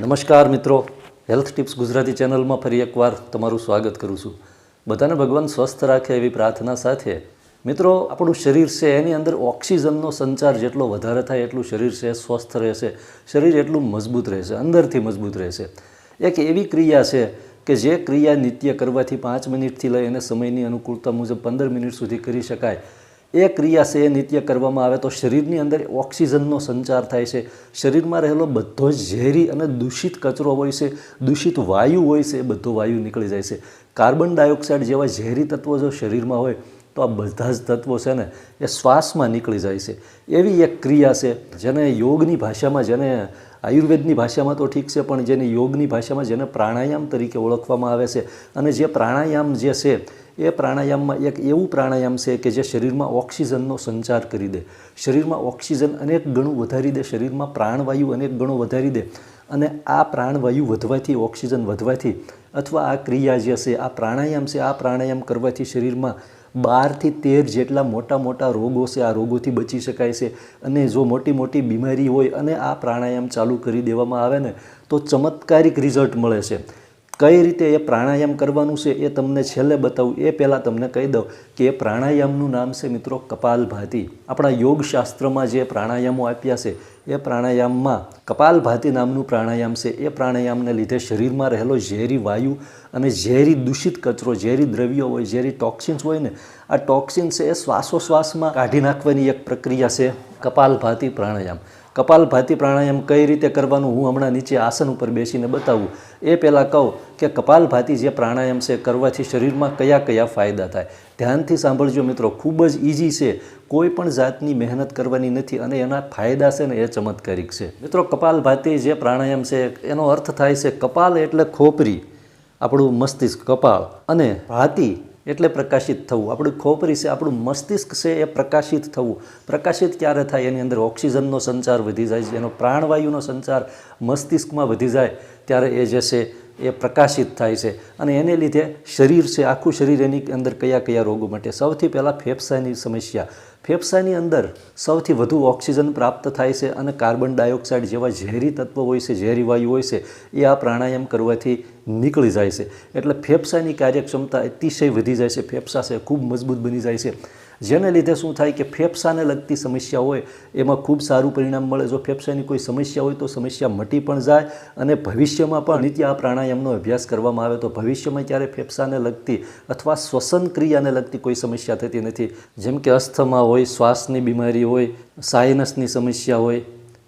નમસ્કાર મિત્રો. Health tips Gujarati ચેનલમાં ફરી એકવાર તમારું સ્વાગત કરું છું. બધાને ભગવાન સ્વસ્થ રાખે એવી પ્રાર્થના સાથે. મિત્રો, આપણું શરીર છે, એની અંદર ઓક્સિજનનો સંચાર જેટલો વધારે થાય એટલું શરીર છે, સ્વસ્થ રહેશે. શરીર એટલું મજબૂત રહેશે, અંદરથી મજબૂત રહેશે. એક એવી ક્રિયા છે કે જે ક્રિયા નિત્ય કરવાથી પાંચ મિનિટથી લઈ અને સમયની અનુકૂળતા મુજબ પંદર મિનિટ સુધી કરી શકાય. એ ક્રિયા છે, એ નિત્ય કરવામાં આવે તો શરીરની અંદર ઓક્સિજનનો સંચાર થાય છે. શરીરમાં રહેલો બધો જ ઝેરી અને દૂષિત કચરો હોય છે, દૂષિત વાયુ હોય છે, એ બધો વાયુ નીકળી જાય છે. કાર્બન ડાયોક્સાઇડ જેવા ઝેરી તત્વો જો શરીરમાં હોય, તો આ બધા જ તત્વો છે ને, એ શ્વાસમાં નીકળી જાય છે. એવી એક ક્રિયા છે, જેને યોગની ભાષામાં, જેને આયુર્વેદની ભાષામાં તો ઠીક છે, પણ જેને યોગની ભાષામાં જેને પ્રાણાયામ તરીકે ઓળખવામાં આવે છે અને જે પ્રાણાયામ જે છે એ પ્રાણાયામમાં એક એવું પ્રાણાયામ છે કે જે શરીરમાં ઓક્સિજનનો સંચાર કરી દે. શરીરમાં ઓક્સિજન અનેક ગણું વધારી દે, શરીરમાં પ્રાણવાયુ અનેક ગણો વધારી દે અને આ પ્રાણવાયુ વધવાથી, ઓક્સિજન વધવાથી અથવા આ ક્રિયા જે છે, આ પ્રાણાયામ છે, આ પ્રાણાયામ કરવાથી શરીરમાં બારથી તેર જેટલા મોટા મોટા રોગો છે, આ રોગોથી બચી શકાય છે અને જો મોટી મોટી બીમારી હોય અને આ પ્રાણાયામ ચાલુ કરી દેવામાં આવે ને, તો ચમત્કારિક રિઝલ્ટ મળે છે. કઈ રીતે એ પ્રાણાયામ કરવાનું છે એ તમને છેલ્લે બતાવું. એ પહેલાં તમને કહી દઉં કે એ પ્રાણાયામનું નામ છે મિત્રો કપાલભાતિ. આપણા યોગશાસ્ત્રમાં જે પ્રાણાયામો આપ્યા છે, એ પ્રાણાયામમાં કપાલભાતી નામનું પ્રાણાયામ છે. એ પ્રાણાયામને લીધે શરીરમાં રહેલો ઝેરી વાયુ અને ઝેરી દૂષિત કચરો, ઝેરી દ્રવ્યો હોય, ઝેરી ટોક્સિન્સ હોય ને, આ ટોક્સિન્સ એ શ્વાસોશ્વાસમાં કાઢી નાખવાની એક પ્રક્રિયા છે કપાલભાતિ પ્રાણાયામ. કપાલભાતિ પ્રાણાયામ કઈ રીતે કરવાનું હું હમણાં નીચે આસન ઉપર બેસીને બતાવું. એ પહેલાં કહું કે કપાલભાતી જે પ્રાણાયામ છે કરવાથી શરીરમાં કયા કયા ફાયદા થાય. ધ્યાનથી સાંભળજો મિત્રો, ખૂબ જ ઇઝી છે. કોઈ પણ જાતની મહેનત કરવાની નથી અને એના ફાયદા છે ને એ ચમત્કારિક છે. મિત્રો કપાલભાતી જે પ્રાણાયામ છે, એનો અર્થ થાય છે કપાલ એટલે ખોપરી. આપણું મસ્તિષ્ક, કપાળ અને ભાતિ એટલે પ્રકાશિત થવું. આપણું ખોપરી છે, આપણું મસ્તિષ્ક છે એ પ્રકાશિત થવું. પ્રકાશિત ક્યારે થાય? એની અંદર ઓક્સિજનનો સંચાર વધી જાય છે. એનો પ્રાણવાયુનો સંચાર મસ્તિષ્કમાં વધી જાય. ત્યારે એ જે છે એ પ્રકાશિત થાય છે. અને એને લીધે શરીર છે, આખું શરીર એની અંદર કયા કયા રોગો માટે. સૌથી પહેલાં ફેફસાની સમસ્યા. ફેફસાની અંદર સૌથી વધુ ઓક્સિજન પ્રાપ્ત થાય છે અને કાર્બન ડાયોક્સાઇડ જેવા ઝેરી તત્વો હોય છે, ઝેરી વાયુ હોય છે, એ આ પ્રાણાયામ કરવાથી નીકળી જાય છે. એટલે ફેફસાની કાર્યક્ષમતા અતિશય વધી જાય છે. ફેફસા છે, ખૂબ મજબૂત બની જાય છે. જેને લીધે શું થાય કે ફેફસાને લગતી સમસ્યા હોય, એમાં ખૂબ સારું પરિણામ મળે. જો ફેફસાની કોઈ સમસ્યા હોય તો સમસ્યા મટી પણ જાય અને ભવિષ્યમાં પણ નિત્ય આ પ્રાણાયામનો અભ્યાસ કરવામાં આવે તો ભવિષ્યમાં ક્યારે ફેફસાને લગતી અથવા શ્વસન ક્રિયાને લગતી કોઈ સમસ્યા થતી નથી. જેમ કે અસ્થમા હોય, શ્વાસની બીમારી હોય, સાયનસની સમસ્યા હોય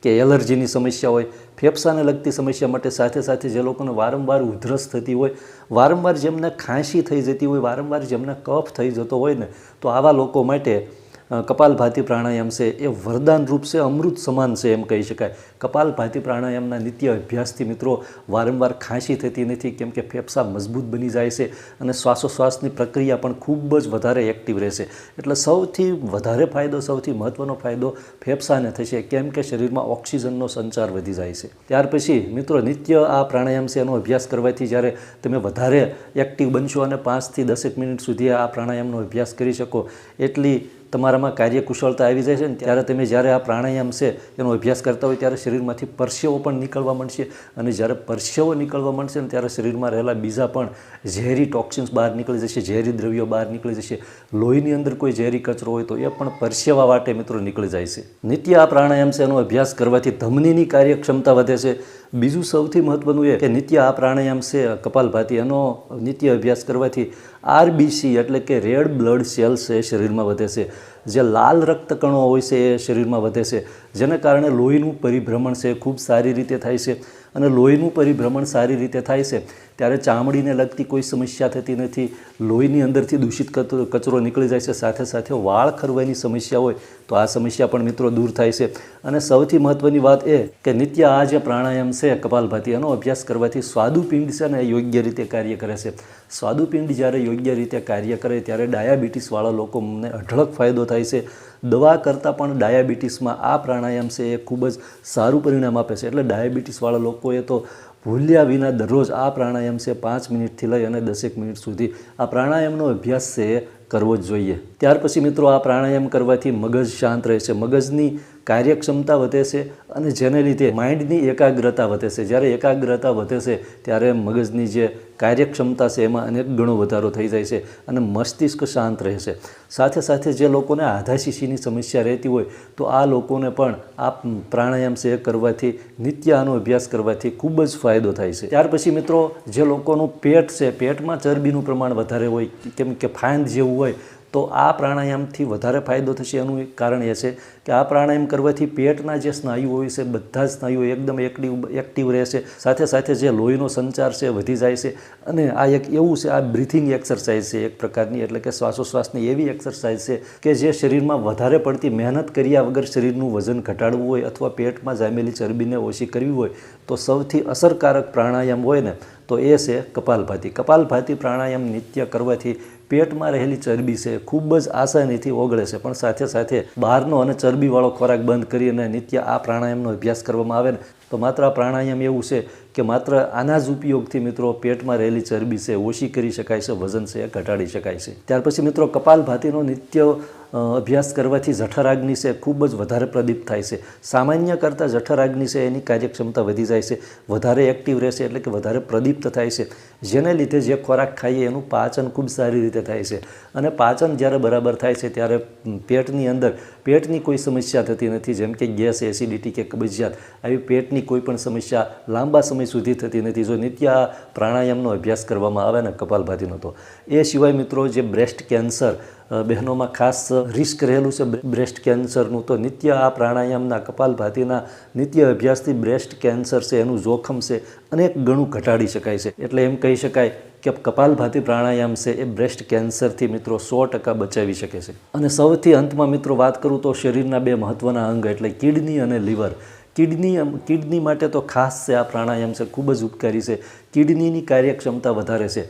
કે એલર્જીની સમસ્યા હોય, ફેફસાને લગતી સમસ્યા માટે સાથે સાથે જે લોકોને વારંવાર ઉધરસ થતી હોય, વારંવાર જેમને ખાંસી થઈ જતી હોય, વારંવાર જેમને કફ થઈ જતો હોય ને, તો આવા લોકો માટે કપાલભાતિ પ્રાણાયામ છે, એ વરદાન રૂપ છે, અમૃત સમાન છે એમ કહી શકાય. કપાલભાતી પ્રાણાયામના નિત્ય અભ્યાસથી મિત્રો, વારંવાર ખાંસી થતી નથી, કેમ કે ફેફસા મજબૂત બની જાય છે અને શ્વાસોશ્વાસની પ્રક્રિયા પણ ખૂબ જ વધારે એક્ટિવ રહેશે. એટલે સૌથી વધારે ફાયદો, સૌથી મહત્ત્વનો ફાયદો ફેફસાને થશે, કેમ કે શરીરમાં ઓક્સિજનનો સંચાર વધી જાય છે. ત્યાર પછી, મિત્રો, નિત્ય આ પ્રાણાયામ છે, એનો અભ્યાસ કરવાથી જ્યારે તમે વધારે એક્ટિવ બનશો અને પાંચથી દસેક મિનિટ સુધી આ પ્રાણાયામનો અભ્યાસ કરી શકો, એટલી તમારામાં કાર્યકુશળતા આવી જાય છે ને ત્યારે તમે જ્યારે આ પ્રાણાયામ છે, એનો અભ્યાસ કરતા હોય ત્યારે શરીરમાંથી પરસેવો પણ નીકળવા માંડશે અને જ્યારે પરસેવો નીકળવા માંડશે ને ત્યારે શરીરમાં રહેલા બીજા પણ ઝેરી ટોક્સિન્સ બહાર નીકળી જશે, ઝેરી દ્રવ્યો બહાર નીકળી જશે. લોહીની અંદર કોઈ ઝેરી કચરો હોય તો એ પણ પરસેવા વાટે મિત્રો નીકળી જાય છે. નિત્ય આ પ્રાણાયામ છે એનો અભ્યાસ કરવાથી ધમનીની કાર્યક્ષમતા વધે છે બીજું સૌથી મહત્ત્વનું એ કે નિત્ય આ પ્રાણાયામ છે કપાલભાતિ એનો નિત્ય અભ્યાસ કરવાથી આરબીસી એટલે કે રેડ બ્લડ સેલ્સ એ શરીરમાં વધે છે. જે લાલ રક્તકણો હોય છે એ શરીરમાં વધે છે. જેને કારણે લોહીનું પરિભ્રમણ છે, ખૂબ સારી રીતે થાય છે અને લોહીનું પરિભ્રમણ સારી રીતે થાય છે, ત્યારે ચામડીને લગતી કોઈ સમસ્યા થતી નથી. લોહીની અંદરથી દૂષિત કચરો નીકળી જાય છે, સાથે સાથે વાળ ખરવાની સમસ્યા હોય તો આ સમસ્યા પણ મિત્રો દૂર થાય છે. અને સૌથી મહત્ત્વની વાત એ કે નિત્ય આ જે પ્રાણાયામ છે, કપાલભાતી એનો અભ્યાસ કરવાથી સ્વાદુપિંડ છે ને એ યોગ્ય રીતે કાર્ય કરે છે. સ્વાદુપિંડ જ્યારે યોગ્ય રીતે કાર્ય કરે, ત્યારે ડાયાબિટીસવાળા લોકોને અઢળક ફાયદો થાય છે. દવા કરતાં પણ ડાયાબિટીસમાં આ પ્રાણાયામ છે એ ખૂબ જ સારું પરિણામ આપે છે. એટલે ડાયાબિટીસવાળા લોકોએ તો ભૂલ્યા વિના દરરોજ આ પ્રાણાયામ છે પાંચ મિનિટથી લઈ અને દસેક મિનિટ સુધી આ પ્રાણાયામનો અભ્યાસ છે કરવો જ જોઈએ. ત્યાર પછી મિત્રો આ પ્રાણાયામ કરવાથી મગજ શાંત રહે છે મગજની કાર્યક્ષમતા વધે છે અને જેને લીધે માઇન્ડની એકાગ્રતા વધે છે. જ્યારે એકાગ્રતા વધે છે, ત્યારે મગજની જે કાર્યક્ષમતા છે, એમાં અનેક ગણો વધારો થઈ જાય છે અને મસ્તિષ્ક શાંત રહેશે સાથે સાથે જે લોકોને આધાશીશીની સમસ્યા રહેતી હોય, તો આ લોકોને પણ આ પ્રાણાયામ છે કરવાથી નિત્ય આનો અભ્યાસ કરવાથી ખૂબ જ ફાયદો થાય છે. ત્યાર પછી મિત્રો, જે લોકોનું પેટ છે, પેટમાં ચરબીનું પ્રમાણ વધારે હોય, કેમ કે ફાંદ જેવું હોય તો આ પ્રાણાયામથી વધારે ફાયદો થશે? એનું એક કારણ એ છે કે આ પ્રાણાયામ કરવાથી પેટના જે સ્નાયુઓ હોય છે, બધા જ સ્નાયુઓ એકદમ એક્ટિવ એક્ટિવ રહેશે સાથે સાથે જે લોહીનો સંચાર છે વધી જાય છે અને આ એક એવું છે, આ બ્રિથિંગ એક્સરસાઇઝ છે એક પ્રકારની, એટલે કે શ્વાસોશ્વાસની એવી એક્સરસાઇઝ છે કે જે શરીરમાં વધારે પડતી મહેનત કર્યા વગર શરીરનું વજન ઘટાડવું હોય અથવા પેટમાં જામેલી ચરબીને ઓછી કરવી હોય, તો સૌથી અસરકારક પ્રાણાયામ હોય ને, તો એ છે કપાલભાતી. કપાલભાતી પ્રાણાયામ નિત્ય કરવાથી પેટમાં રહેલી ચરબી છે ખૂબ જ આસાનીથી ઓગળે છે. પણ સાથે સાથે બહારનો અને ચરબીવાળો ખોરાક બંધ કરીને નિત્ય આ પ્રાણાયામનો અભ્યાસ કરવામાં આવે ને તો માત્ર આ પ્રાણાયામ એવું છે કે માત્ર આના જ ઉપયોગથી મિત્રો પેટમાં રહેલી ચરબી છે ઓછી કરી શકાય છે વજન છે ઘટાડી શકાય છે. ત્યાર પછી મિત્રો કપાલભાતિનો નિત્ય અ, અભ્યાસ કરવાથી જઠરાગ્નિ છે, ખૂબ જ વધારે પ્રદીપ્ત થાય છે. સામાન્ય કરતાં જઠરાગ્નિ છે, એની કાર્યક્ષમતા વધી જાય છે. વધારે એક્ટિવ રહેશે એટલે કે વધારે પ્રદીપ્ત થાય છે. જેને લીધે જે ખોરાક ખાઈએ, એનું પાચન ખૂબ સારી રીતે થાય છે. અને પાચન જ્યારે બરાબર થાય છે, ત્યારે પેટની અંદર, પેટની કોઈ સમસ્યા થતી નથી. જેમ કે ગેસ, એસિડિટી કે કબજિયાત, આવી પેટની કોઈ પણ સમસ્યા લાંબા સમય સુધી થતી નથી. જો નિત્ય પ્રાણાયામનો અભ્યાસ કરવામાં આવે ને કપાલભાતીનો, તો. એ સિવાય મિત્રો, જે બ્રેસ્ટ કેન્સર બહેનોમાં ખાસ રિસ્ક રહેલું છે. બ્રેસ્ટ કેન્સરનું તો નિત્ય આ પ્રાણાયામના કપાલભાતિના નિત્ય અભ્યાસથી બ્રેસ્ટ કેન્સર છે, એનું જોખમ છે, અનેક ગણું ઘટાડી શકાય છે. એટલે એમ કહી શકાય કે કપાલભાતી પ્રાણાયામ છે, એ બ્રેસ્ટ કેન્સરથી મિત્રો સો ટકા બચાવી શકે છે. અને સૌથી અંતમાં મિત્રો વાત કરું તો શરીરના બે મહત્ત્વના અંગ એટલે કિડની અને લીવર. કિડની કિડની માટે તો ખાસ છે આ પ્રાણાયામ છે, ખૂબ જ ઉપકારી છે. કિડનીની કાર્યક્ષમતા વધારે છે.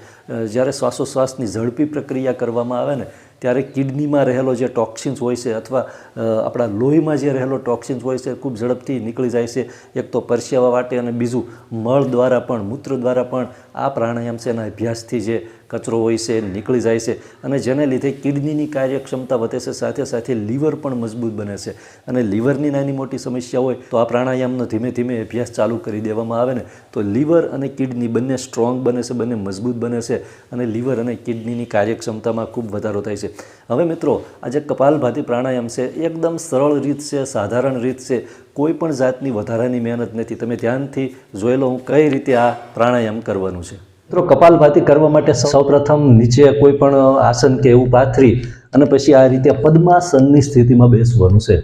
જ્યારે શ્વાસોશ્વાસની ઝડપી પ્રક્રિયા કરવામાં આવે ને ત્યારે કિડનીમાં રહેલો જે ટોક્સિન્સ હોય છે અથવા આપણા લોહીમાં જે રહેલો ટોક્સિન્સ હોય છે, ખૂબ ઝડપથી નીકળી જાય છે. એક તો પરસેવા વાટે અને બીજું મળ દ્વારા પણ, મૂત્ર દ્વારા પણ આ પ્રાણાયામ છે એના અભ્યાસથી જે કચરો હોય છે, નીકળી જાય છે અને જેને લીધે કિડનીની કાર્યક્ષમતા વધે છે, સાથે સાથે લીવર પણ મજબૂત બને છે. અને લીવરની નાની મોટી સમસ્યા હોય તો આ પ્રાણાયામનો ધીમે ધીમે અભ્યાસ ચાલુ કરી દેવામાં આવે ને, તો લીવર અને કિડની બંને સ્ટ્રોંગ બને છે, બંને મજબૂત બને છે અને લીવર અને કિડનીની કાર્યક્ષમતામાં ખૂબ વધારો થાય છે. હવે મિત્રો, આ જે કપાલભાતી પ્રાણાયામ છે એકદમ સરળ રીત છે, સાધારણ રીત છે, કોઈ પણ જાતની વધારાની મહેનત નથી. તમે ધ્યાનથી જોઈ લો હું કઈ રીતે આ પ્રાણાયામ કરવાનું છે. મિત્રો કપાલભાતિ કરવા માટે સૌપ્રથમ નીચે કોઈ પણ આસન કે એવું પાથરી અને પછી આ રીતે પદ્માસનની સ્થિતિમાં બેસવાનું છે.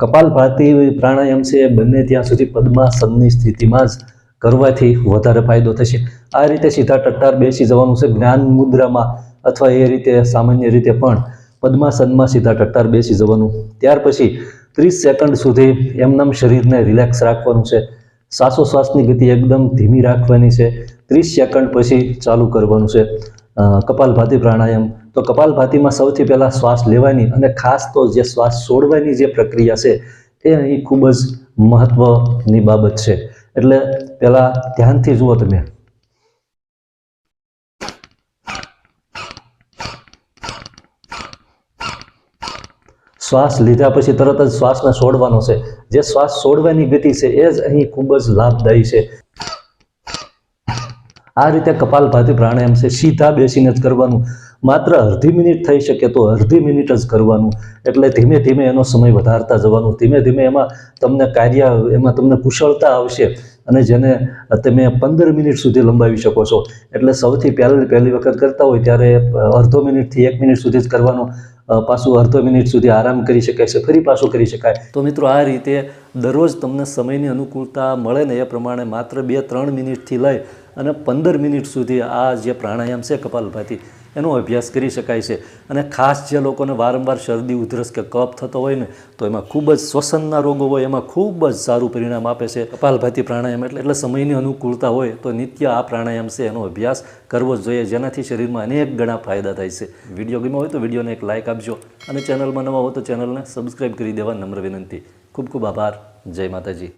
કપાલભાતી પ્રાણાયામ છે એ બંને ત્યાં સુધી પદ્માસનની સ્થિતિમાં જ કરવાથી વધારે ફાયદો થશે. આ રીતે સીધા ટટ્ટાર બેસી જવાનું છે જ્ઞાન મુદ્રામાં અથવા એ રીતે સામાન્ય રીતે પણ પદ્માસનમાં સીધા ટટ્ટાર બેસી જવાનું. ત્યાર પછી ત્રીસ સેકન્ડ સુધી એમનામ શરીરને રિલેક્સ રાખવાનું છે. શ્વાસોશ્વાસની ગતિ એકદમ ધીમી રાખવાની છે. ત્રીસ સેકન્ડ પછી ચાલુ કરવાનું છે. કપાલભાતી પ્રાણાયામ. તો કપાલભાતીમાં સૌથી પહેલાં શ્વાસ લેવાની અને ખાસ તો જે શ્વાસ છોડવાની જે પ્રક્રિયા છે, એ અહીં ખૂબ જ મહત્ત્વની બાબત છે. એટલે પહેલાં ધ્યાનથી જુઓ તમે. શ્વાસ લીધા પછી તરત જ શ્વાસને છોડવાનો છે. જે શ્વાસ છોડવાની ગતિ છે, એ જ અહીં ખૂબ જ લાભદાયી છે. આ રીતે કપાલભાતિ પ્રાણાયામ છે, સીધા બેસીને જ કરવાનું. માત્ર અડધી મિનિટ થઈ શકે તો અડધી મિનિટ જ કરવાનું. એટલે ધીમે ધીમે એનો સમય વધારતા જવાનું. ધીમે ધીમે એમાં તમને કાર્ય, એમાં તમને કુશળતા આવશે અને જેને તમે પંદર મિનિટ સુધી લંબાવી શકો છો. એટલે સૌથી પહેલી પહેલી વખત કરતા હોય ત્યારે અડધો મિનિટથી એક મિનિટ સુધી જ કરવાનું. પાછું અડધો મિનિટ સુધી આરામ કરી શકાય છે, ફરી પાછું કરી શકાય. તો મિત્રો આ રીતે દરરોજ તમને સમયની અનુકૂળતા મળે ને એ પ્રમાણે માત્ર બે ત્રણ મિનિટથી લઈ અને પંદર મિનિટ સુધી આ જે પ્રાણાયામ છે કપાલભાતિ એનો અભ્યાસ કરી શકાય છે. અને ખાસ જે લોકોને વારંવાર શરદી, ઉધરસ કે કફ થતો હોય ને, તો એમાં ખૂબ જ શ્વસનના રોગો હોય, એમાં ખૂબ જ સારું પરિણામ આપે છે. કપાલભાતિ પ્રાણાયામ એટલે એટલે સમયની અનુકૂળતા હોય, તો નિત્ય આ પ્રાણાયામ છે એનો અભ્યાસ કરવો જ જોઈએ. જેનાથી શરીરમાં અનેક ગણા ફાયદા થાય છે. વીડિયો ગમ્યો હોય તો વિડીયોને એક લાઇક આપજો. અને ચેનલમાં નવા હો તો ચેનલને સબસ્ક્રાઈબ કરી દેવા નમ્ર વિનંતી. ખૂબ ખૂબ આભાર. જય માતાજી.